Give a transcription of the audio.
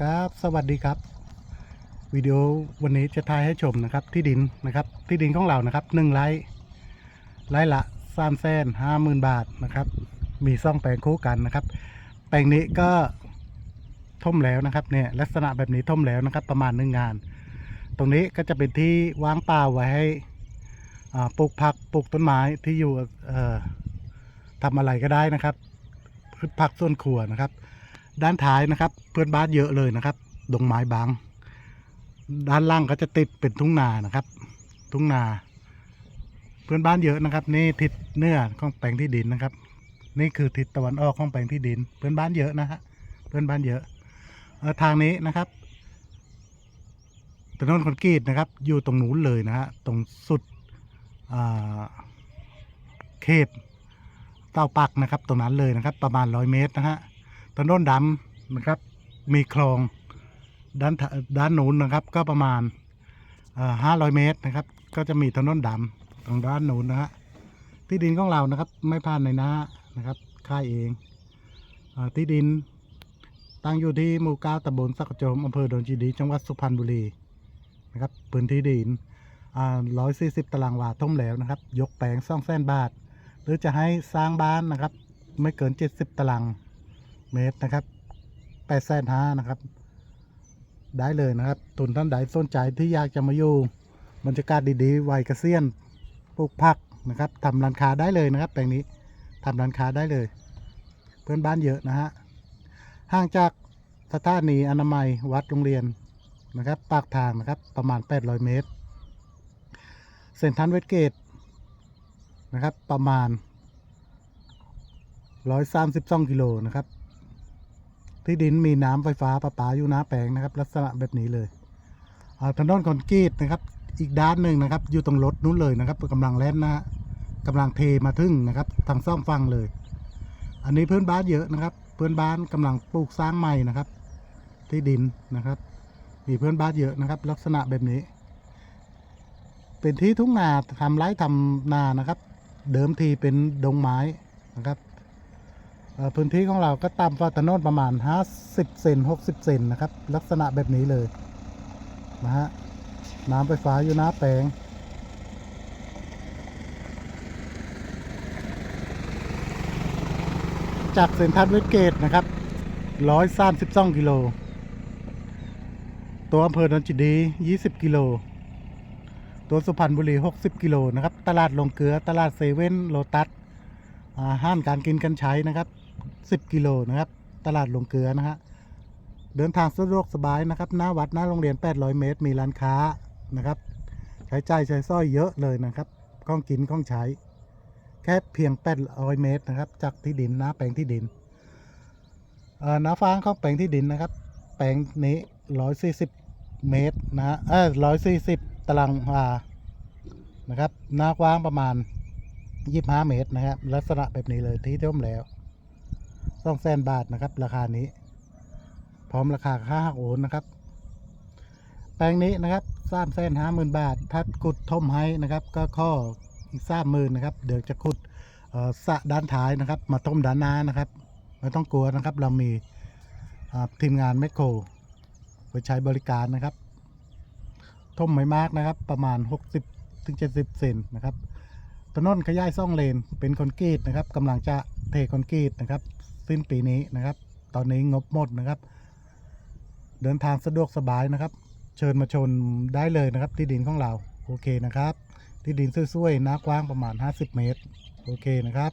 ครับ สวัสดีครับ วิดีโอวันนี้จะถ่ายให้ชมนะครับ ที่ดินนะครับ ที่ดินของเรานะครับหนึ่งไร่ไร่ละสามแสนห้าหมื่นบาทนะครับ มีซ่องแปลงคู่กันนะครับ แปลงนี้ก็ท่มแล้วนะครับเนี่ยลักษณะแบบนี้ท่มแล้วนะครับ ประมาณหนึ่งงาน ตรงนี้ก็จะเป็นที่ว่างเปล่าไว้ให้ปลูกผักปลูกต้นไม้ที่อยู่ทำอะไรก็ได้นะครับพืชผักส่วนครัวนะครับ ด้านท้ายนะครับ เพื่อนบ้านเยอะเลยนะครับ ดงไม้บาง ด้านล่างก็จะติดเป็นทุ่งนานะครับ ทุ่งนา เพื่อนบ้านเยอะนะครับ นี่ทิศเนือของแปลงที่ดินนะครับ นี่คือทิศตะวันออกของแปลงที่ดิน เพื่อนบ้านเยอะนะฮะเพื่อนบ้านเยอะทางนี้นะครับถนนคอนกรีตนะครับ อยู่ตรงนู้นเลยนะฮะตรงสุดเขตเต้าปักนะครับ ตรงนั้นเลยนะครับ ประมาณร้อยเมตรนะฮะ ถนนดำนะครับ มีคลองด้านด้านนู้นนะครับ ก็ประมาณห้าร้อยเมตรนะครับ ก็จะมีถนนดำตรงด้านนู้นนะฮะที่ดินของเรานะครับ ไม่ผ่านในน้านะครับค่ายเองอที่ดินตั้งอยู่ที่หมู่เก้าตำบลสักโจมอำเภอดอนจีดี จังหวัดสุพรรณบุรีนะครับพื้นที่ดินร้อยสี่สิบตารางวาท่มแล้วนะครับ ยกแปลงสองแสนบาท หรือจะให้สร้างบ้านนะครับ ไม่เกินเจ็ดสิบตาราง เมตรนะครับแปดแสนห้านะครับ ได้เลยนะครับทุนท่านใดสนใจที่อยากจะมาอยู่บรรยากาศดีๆวัยเกษียณปลูกผักนะครับทำร้านค้าได้เลยนะครับ แปลงนี้ทำร้านค้าได้เลย เพื่อนบ้านเยอะนะฮะห่างจากสถานีอนามัยวัดโรงเรียนนะครับ ปากทางนะครับประมาณ 800 เมตรเส้นทันเวสเกตนะครับประมาณ 132 กิโลนะครับ ที่ดินมีน้ำไฟฟ้าประปาอยู่น้าแปลงนะครับ ลักษณะแบบนี้เลยอ่าถนนคอนกรีตนะครับ อีกด้านหนึ่งนะครับ อยู่ตรงรถนู้นเลยนะครับกำลังแล่นนะฮะกำลังเทมาถึงนะครับทางซ่องฟังเลย อันนี้เพื่อนบ้านเยอะนะครับ เพื่อนบ้านกำลังปลูกสร้างใหม่นะครับ ที่ดินนะครับ มีเพื่อนบ้านเยอะนะครับ ลักษณะแบบนี้ เป็นที่ทุ่งนาทำไร่ทำนานะครับ เดิมทีเป็นดงไม้นะครับ พื้นที่ของเราก็ต่ำกว่าถนนประมาณ 50 เซน 60 เซนนะครับ ลักษณะแบบนี้เลยนะฮะน้ำไฟฟ้าอยู่หน้าแปลงจากเซนทรัลเวสเกตนะครับ 132 กิโล ตัวอำเภอดอนจิดี 20 กิโล ตัวสุพรรณบุรี 60 กิโลนะครับ ตลาดลงเกลือ ตลาดเซเว่น โลตัสอาห้างการกินกันใช้นะครับ 10 กิโลนะครับ ตลาดลงเกลือนะฮะเดินทางสะดวกสบายนะครับหน้าวัดหน้าโรงเรียน 800 เมตร มีร้านค้านะครับ ใช้จ่ายใช้สร้อยเยอะเลยนะครับข้องกินข้องใช้ แค่เพียง 800 เมตรนะครับ จากที่ดินน้าแปลงที่ดินเอ่อน้าฟางของแปลงที่ดินนะครับ แปลงนี้ 140 เมตรนะฮะเออ140 ตารางวานะครับหน้ากว้างประมาณ 25 เมตรนะครับลักษณะแบบนี้เลยที่ท่มแล้ว องแสนบาทนะครับ ราคานี้ พร้อมราคาค่าหักโอนนะครับ แปลงนี้นะครับสามแสนห้าหมื่นบาท ถ้ากุดทมให้นะครับ ก็ข้ออีกสามหมื่นนะครับ เดี๋ยวจะขุดสะด้านท้ายนะครับ มาต้มด้านหน้านะครับไม่ต้องกลัวนะครับ เรามีทีมงานแมคโครไปใช้บริการนะครับท่มไม่มากนะครับ ประมาณ 60ถึง70 เซนนะครับถนนขยายซ่องเลนเป็นคอนกรีตนะครับกำลังจะเทคอนกรีตนะครับ สิ้นปีนี้นะครับ ตอนนี้งบหมดนะครับ เดินทางสะดวกสบายนะครับ เชิญมาชนได้เลยนะครับ ที่ดินของเรา โอเคนะครับ ที่ดินสวยๆหน้ากว้างประมาณ 50 เมตร โอเคนะครับ